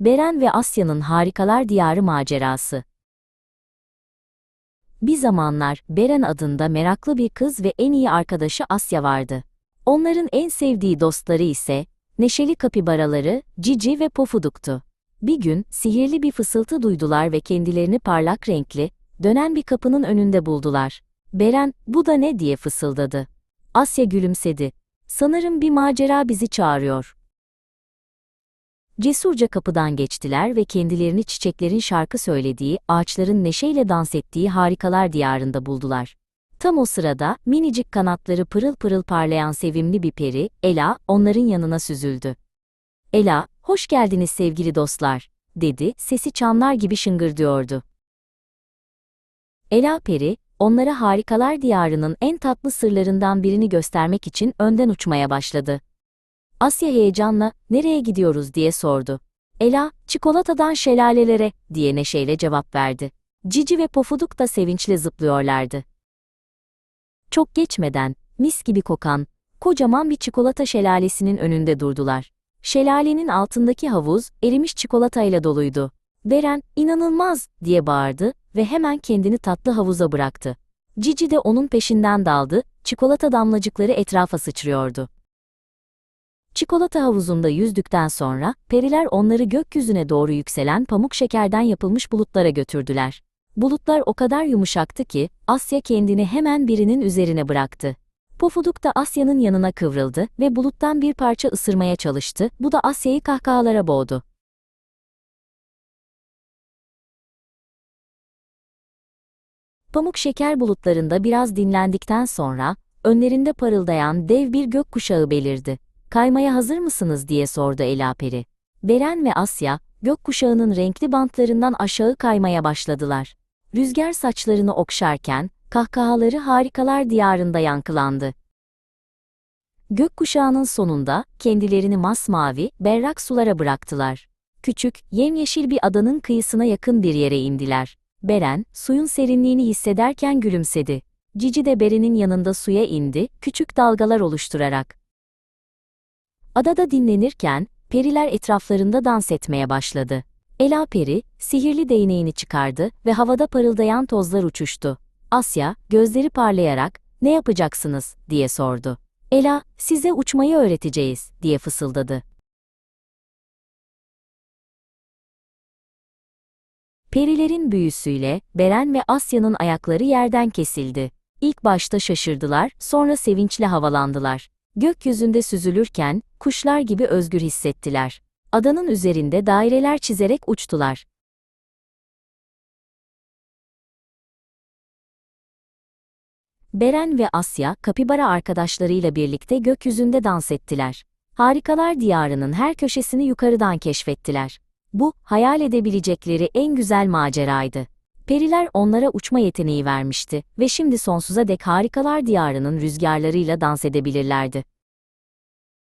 Beren ve Asya'nın Harikalar Diyarı macerası. Bir zamanlar Beren adında meraklı bir kız ve en iyi arkadaşı Asya vardı. Onların en sevdiği dostları ise neşeli kapibaraları Cici ve Pofuduk'tu. Bir gün sihirli bir fısıltı duydular ve kendilerini parlak renkli, dönen bir kapının önünde buldular. Beren, bu da ne diye fısıldadı. Asya gülümsedi. Sanırım bir macera bizi çağırıyor. Cesurca kapıdan geçtiler ve kendilerini çiçeklerin şarkı söylediği, ağaçların neşeyle dans ettiği harikalar diyarında buldular. Tam o sırada minicik kanatları pırıl pırıl parlayan sevimli bir peri, Ela, onların yanına süzüldü. Ela, hoş geldiniz sevgili dostlar, dedi, sesi çanlar gibi şıngırdıyordu. Ela peri, onlara harikalar diyarının en tatlı sırlarından birini göstermek için önden uçmaya başladı. Asya heyecanla, nereye gidiyoruz diye sordu. Ela, çikolatadan şelalelere, diye neşeyle cevap verdi. Cici ve Pofuduk da sevinçle zıplıyorlardı. Çok geçmeden, mis gibi kokan, kocaman bir çikolata şelalesinin önünde durdular. Şelalenin altındaki havuz, erimiş çikolatayla doluydu. Beren, inanılmaz, diye bağırdı ve hemen kendini tatlı havuza bıraktı. Cici de onun peşinden daldı, çikolata damlacıkları etrafa sıçrıyordu. Çikolata havuzunda yüzdükten sonra, periler onları gökyüzüne doğru yükselen pamuk şekerden yapılmış bulutlara götürdüler. Bulutlar o kadar yumuşaktı ki, Asya kendini hemen birinin üzerine bıraktı. Pofuduk da Asya'nın yanına kıvrıldı ve buluttan bir parça ısırmaya çalıştı, bu da Asya'yı kahkahalara boğdu. Pamuk şeker bulutlarında biraz dinlendikten sonra, önlerinde parıldayan dev bir gökkuşağı belirdi. Kaymaya hazır mısınız diye sordu Elaperi. Beren ve Asya, gökkuşağının renkli bantlarından aşağı kaymaya başladılar. Rüzgar saçlarını okşarken, kahkahaları harikalar diyarında yankılandı. Gökkuşağının sonunda, kendilerini masmavi, berrak sulara bıraktılar. Küçük, yemyeşil bir adanın kıyısına yakın bir yere indiler. Beren, suyun serinliğini hissederken gülümsedi. Cici de Beren'in yanında suya indi, küçük dalgalar oluşturarak. Adada dinlenirken, periler etraflarında dans etmeye başladı. Ela peri, sihirli değneğini çıkardı ve havada parıldayan tozlar uçuştu. Asya, gözleri parlayarak, ne yapacaksınız, diye sordu. Ela, size uçmayı öğreteceğiz, diye fısıldadı. Perilerin büyüsüyle, Beren ve Asya'nın ayakları yerden kesildi. İlk başta şaşırdılar, sonra sevinçle havalandılar. Gökyüzünde süzülürken, kuşlar gibi özgür hissettiler. Adanın üzerinde daireler çizerek uçtular. Beren ve Asya, kapibara arkadaşlarıyla birlikte gökyüzünde dans ettiler. Harikalar diyarının her köşesini yukarıdan keşfettiler. Bu, hayal edebilecekleri en güzel maceraydı. Periler onlara uçma yeteneği vermişti ve şimdi sonsuza dek harikalar diyarının rüzgarlarıyla dans edebilirlerdi.